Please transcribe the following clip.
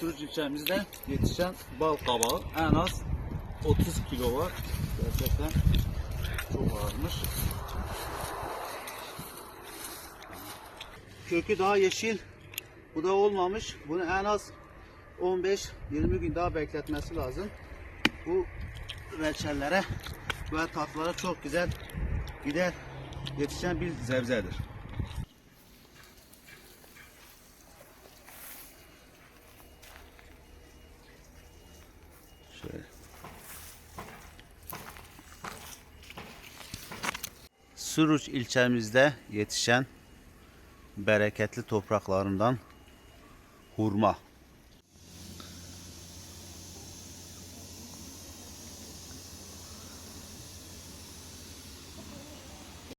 Suruç ilçemizde yetişen bal kabağı en az 30 kilo var. Gerçekten çok ağırmış. Kökü daha yeşil. Bu da olmamış. Bunu en az 15-20 gün daha bekletmesi lazım. Bu reçellere ve tatlılara çok güzel gider yetişen bir zebzedir. Şöyle. Suruç ilçemizde yetişen bereketli topraklarından hurma.